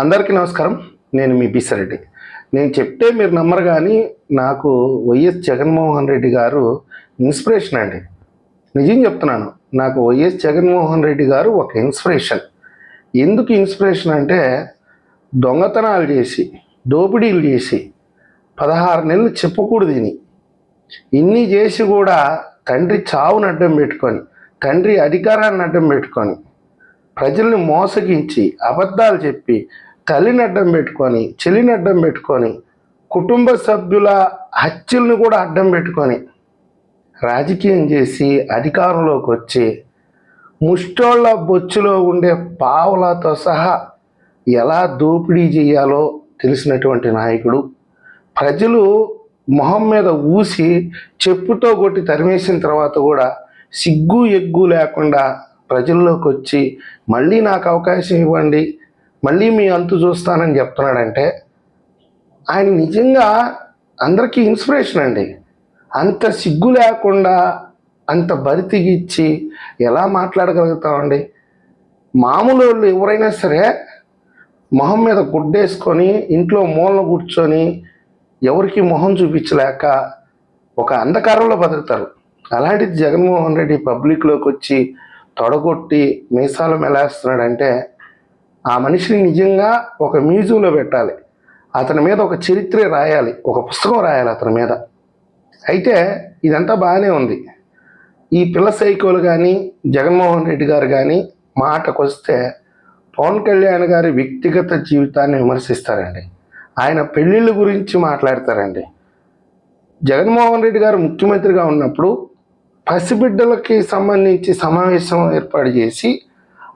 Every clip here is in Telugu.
అందరికీ నమస్కారం. నేను మీ బిసరెడ్డి. నేను చెప్తే మీరు నమ్మరు కానీ నాకు వైఎస్ జగన్మోహన్ రెడ్డి గారు ఇన్స్పిరేషన్ అండి. నిజం చెప్తున్నాను నాకు వైఎస్ జగన్మోహన్ రెడ్డి గారు ఒక ఇన్స్పిరేషన్. ఎందుకు ఇన్స్పిరేషన్ అంటే దొంగతనాలు చేసి దోపిడీలు చేసి పదహారు నెలలు చెప్పకూడదు దీని ఇన్ని చేసి కూడా తండ్రి చావును అడ్డం పెట్టుకొని తండ్రి అధికారాన్ని అడ్డం పెట్టుకొని ప్రజల్ని మోసగించి అబద్ధాలు చెప్పి తల్లిని అడ్డం పెట్టుకొని చెల్లిని అడ్డం పెట్టుకొని కుటుంబ సభ్యుల హత్యలను కూడా అడ్డం పెట్టుకొని రాజకీయం చేసి అధికారంలోకి వచ్చి ముష్టోళ్ళ బొచ్చులో ఉండే పావులతో సహా ఎలా దోపిడీ చేయాలో తెలిసినటువంటి నాయకుడు ప్రజలు మొహం మీద ఊసి చెప్పుతో కొట్టి తరిమేసిన తర్వాత కూడా సిగ్గు ఎగ్గు లేకుండా ప్రజల్లోకి వచ్చి మళ్ళీ నాకు అవకాశం ఇవ్వండి మళ్ళీ మీ అంతు చూస్తానని చెప్తున్నాడంటే ఆయన నిజంగా అందరికీ ఇన్స్పిరేషన్ అండి. అంత సిగ్గు లేకుండా అంత బరితిగిచ్చి ఎలా మాట్లాడగలుగుతామండి? మామూలు వాళ్ళు ఎవరైనా సరే మొహం మీద గుడ్డేసుకొని ఇంట్లో మూలన కూర్చొని ఎవరికి మొహం చూపించలేక ఒక అంధకారంలో బతుకుతారు. అలాంటిది జగన్మోహన్ రెడ్డి పబ్లిక్లోకి వచ్చి తొడగొట్టి మీసాలు మెలేస్తున్నాడంటే ఆ మనిషిని నిజంగా ఒక మ్యూజియంలో పెట్టాలి. అతని మీద ఒక చరిత్ర రాయాలి. ఒక పుస్తకం రాయాలి అతని మీద. అయితే ఇదంతా బాగానే ఉంది. ఈ పిల్ల సైకోలు కానీ జగన్మోహన్ రెడ్డి గారు కానీ మాటకు వస్తే పవన్ కళ్యాణ్ గారి వ్యక్తిగత జీవితాన్ని విమర్శిస్తారండి. ఆయన పెళ్ళిళ్ళ గురించి మాట్లాడతారండి. జగన్మోహన్ రెడ్డి గారు ముఖ్యమంత్రిగా ఉన్నప్పుడు పసిబిడ్డలకి సంబంధించి సమావేశం ఏర్పాటు చేసి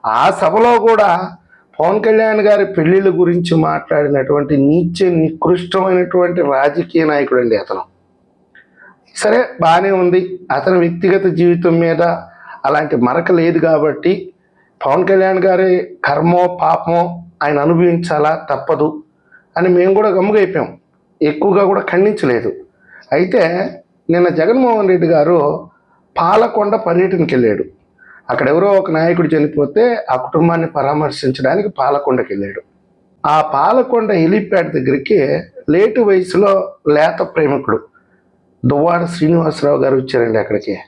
ఆ సభలో కూడా పవన్ కళ్యాణ్ గారి పెళ్ళిళ్ళ గురించి మాట్లాడినటువంటి నీచ నికృష్టమైనటువంటి రాజకీయ నాయకుడు అండి అతను. సరే బాగానే ఉంది. అతని వ్యక్తిగత జీవితం మీద అలాంటి మరక లేదు కాబట్టి పవన్ కళ్యాణ్ గారి కర్మో పాపమో ఆయన అనుభవించాలా? తప్పదు అని మేము కూడా గమ్ముగైపోయాం. ఎక్కువగా కూడా ఖండించలేదు. అయితే నిన్న జగన్మోహన్ రెడ్డి గారు పాలకొండ పర్యటనకి వెళ్ళాడు అక్కడ ఎవరో ఒక నాయకుడు చనిపోతే ఆ కుటుంబాన్ని పరామర్శించడానికి పాలకొండకి వెళ్ళాడు ఆ పాలకొండ హెలిప్యాడ్ దగ్గరికి లేటు వయసులో లేత ప్రేమికుడు దువ్వాడ శ్రీనివాసరావు గారు వచ్చారండి అక్కడికి.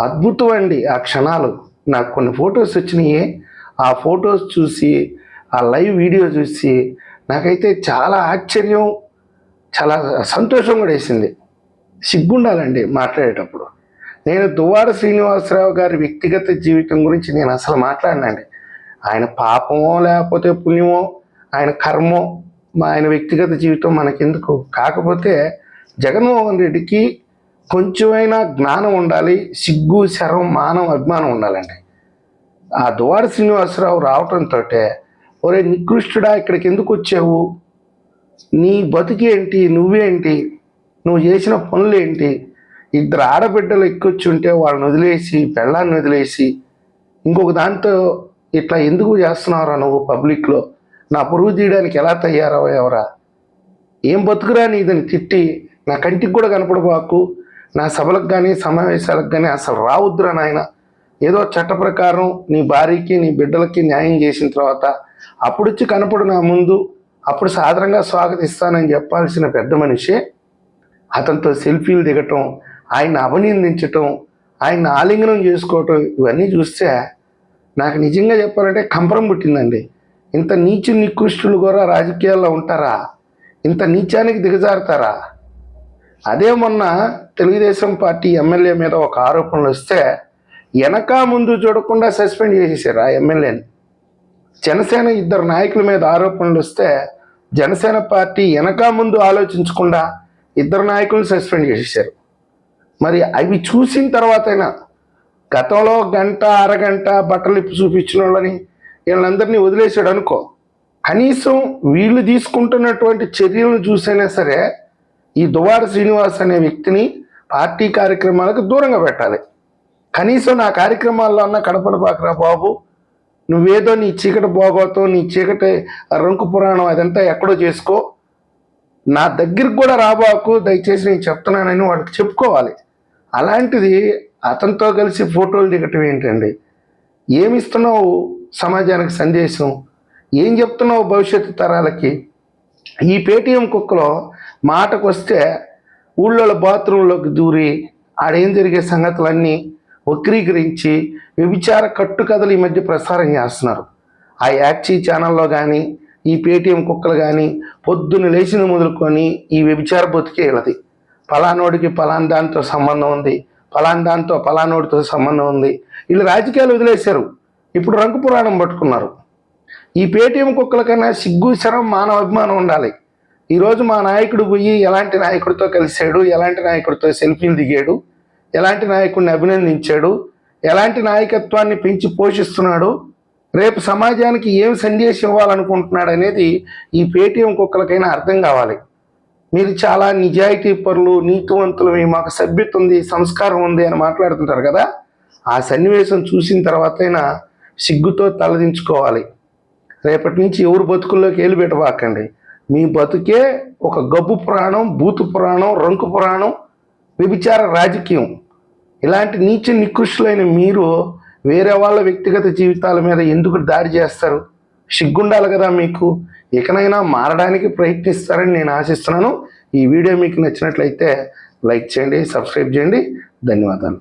అద్భుతం అండి ఆ క్షణాలు. నాకు కొన్ని ఫొటోస్ వచ్చినాయి. ఆ ఫొటోస్ చూసి ఆ లైవ్ వీడియో చూసి నాకైతే చాలా ఆశ్చర్యం చాలా సంతోషం కూడా వేసింది. సిగ్గుండాలండి మాట్లాడేటప్పుడు. నేను దువ్వాడ శ్రీనివాసరావు గారి వ్యక్తిగత జీవితం గురించి నేను అసలు మాట్లాడినండి. ఆయన పాపమో లేకపోతే పుణ్యమో ఆయన కర్మో మా ఆయన వ్యక్తిగత జీవితం మనకెందుకు? కాకపోతే జగన్మోహన్ రెడ్డికి కొంచెమైనా జ్ఞానం ఉండాలి సిగ్గు శరం మానం అభిమానం ఉండాలండి. ఆ దువాడ శ్రీనివాసరావు రావటంతో ఒరే నికృష్టుడా ఇక్కడికి ఎందుకు వచ్చావు? నీ బతికేంటి? నువ్వేంటి? నువ్వు చేసిన పనులు ఏంటి ఇద్దరు ఆడబిడ్డలు ఎక్కొచ్చి ఉంటే వాళ్ళని వదిలేసి పెళ్ళాన్ని వదిలేసి ఇంకొక దాంతో ఇట్లా ఎందుకు చేస్తున్నావురా నువ్వు పబ్లిక్లో? నా పొరుగు తీయడానికి ఎలా తయారవరా ఏం బతుకురా నీ ఇదని తిట్టి నా కంటికి కూడా కనపడబాకు. నా సభలకు కానీ సమావేశాలకు కానీ అసలు రావద్దురా నాయన. ఏదో చట్ట ప్రకారం నీ భార్యకి నీ బిడ్డలకి న్యాయం చేసిన తర్వాత అప్పుడు వచ్చి కనపడు నా ముందు. అప్పుడు సాధారణంగా స్వాగతిస్తానని చెప్పాల్సిన పెద్ద మనిషి. అతనితో సెల్ఫీలు దిగటం ఆయన అభినందించటం ఆయన ఆలింగనం చేసుకోవటం ఇవన్నీ చూస్తే నాకు నిజంగా చెప్పాలంటే కంపరం పుట్టిందండి. ఇంత నీచు నికృష్టులు కూడా రాజకీయాల్లో ఉంటారా? ఇంత నీచానికి దిగజారుతారా? అదే మొన్న తెలుగుదేశం పార్టీ ఎమ్మెల్యే మీద ఒక ఆరోపణలు వస్తే వెనక ముందు చూడకుండా సస్పెండ్ చేసేసారు ఆ ఎమ్మెల్యేని. జనసేన ఇద్దరు నాయకుల మీద ఆరోపణలు వస్తే జనసేన పార్టీ వెనక ముందు ఆలోచించకుండా ఇద్దరు నాయకులను సస్పెండ్ చేసేసారు. మరి అవి చూసిన తర్వాతైనా గతంలో గంట అరగంట బట్టలు ఇప్పి చూపించిన వాళ్ళని వీళ్ళందరినీ వదిలేసాడు అనుకో. కనీసం వీళ్ళు తీసుకుంటున్నటువంటి చర్యలను చూసైనా సరే ఈ దువార శ్రీనివాస్ అనే వ్యక్తిని పార్టీ కార్యక్రమాలకు దూరంగా పెట్టాలి. కనీసం నా కార్యక్రమాల్లో అన్న కడపడబాకరా బాబు నువ్వేదో నీ చీకటి బోగోతో నీ చీకటి రంకు పురాణం అదంతా ఎక్కడో చేసుకో. నా దగ్గరికి కూడా రాబాకు దయచేసి నేను చెప్తున్నానని వాళ్ళకి చెప్పుకోవాలి. అలాంటిది అతనితో కలిసి ఫోటోలు దిగటం ఏంటండి? ఏమి ఇస్తున్నావు సమాజానికి సందేశం? ఏం చెప్తున్నావు భవిష్యత్తు తరాలకి? ఈ పేటీఎం కుక్కలో మాటకు వస్తే ఊళ్ళో బాత్రూంలోకి దూరి ఆడేం జరిగే సంగతులన్నీ వక్రీకరించి వ్యభిచార కట్టుకథలు ఈ మధ్య ప్రసారం చేస్తున్నారు. ఆ యాక్సీ ఛానల్లో కానీ ఈ పేటీఎం కుక్కలు కానీ పొద్దున్న లేచిన మొదలుకొని ఈ వ్యభిచార బతికే వీళ్ళది. పలానోడికి పలాన్ దాంతో సంబంధం ఉంది పలాన్ దాంతో పలానోడితో సంబంధం ఉంది. వీళ్ళు రాజకీయాలు వదిలేశారు. ఇప్పుడు రంగు పురాణం పట్టుకున్నారు. ఈ పేటీఎం కుక్కలకైనా సిగ్గు శరం మానవ అభిమానం ఉండాలి. ఈరోజు మా నాయకుడు పోయి ఎలాంటి నాయకుడితో కలిశాడు ఎలాంటి నాయకుడితో సెల్ఫీలు దిగాడు ఎలాంటి నాయకుడిని అభినందించాడు ఎలాంటి నాయకత్వాన్ని పెంచి పోషిస్తున్నాడు రేపు సమాజానికి ఏం సందేశం ఇవ్వాలనుకుంటున్నాడు అనేది ఈ పేటీఎం కుక్కలకైనా అర్థం కావాలి. మీరు చాలా నిజాయితీ పరులు నీతివంతులు మాకు సభ్యత ఉంది సంస్కారం ఉంది అని మాట్లాడుతుంటారు కదా? ఆ సన్నివేశం చూసిన తర్వాతైనా సిగ్గుతో తలదించుకోవాలి. రేపటి నుంచి ఎవరు బతుకుల్లోకి ఏలు పెట్టబాకండి. మీ బతుకే ఒక గబ్బు పురాణం బూతు పురాణం రంకు పురాణం వ్యభిచార రాజకీయం. ఇలాంటి నీచ నికృష్టులైన మీరు వేరే వాళ్ళ వ్యక్తిగత జీవితాల మీద ఎందుకు దాడి చేస్తారు? సిగ్గుండాలి కదా మీకు? ఇకనైనా మారడానికి ప్రయత్నిస్తారని నేను ఆశిస్తున్నాను. ఈ వీడియో మీకు నచ్చినట్లయితే లైక్ చేయండి సబ్స్క్రైబ్ చేయండి. ధన్యవాదాలు.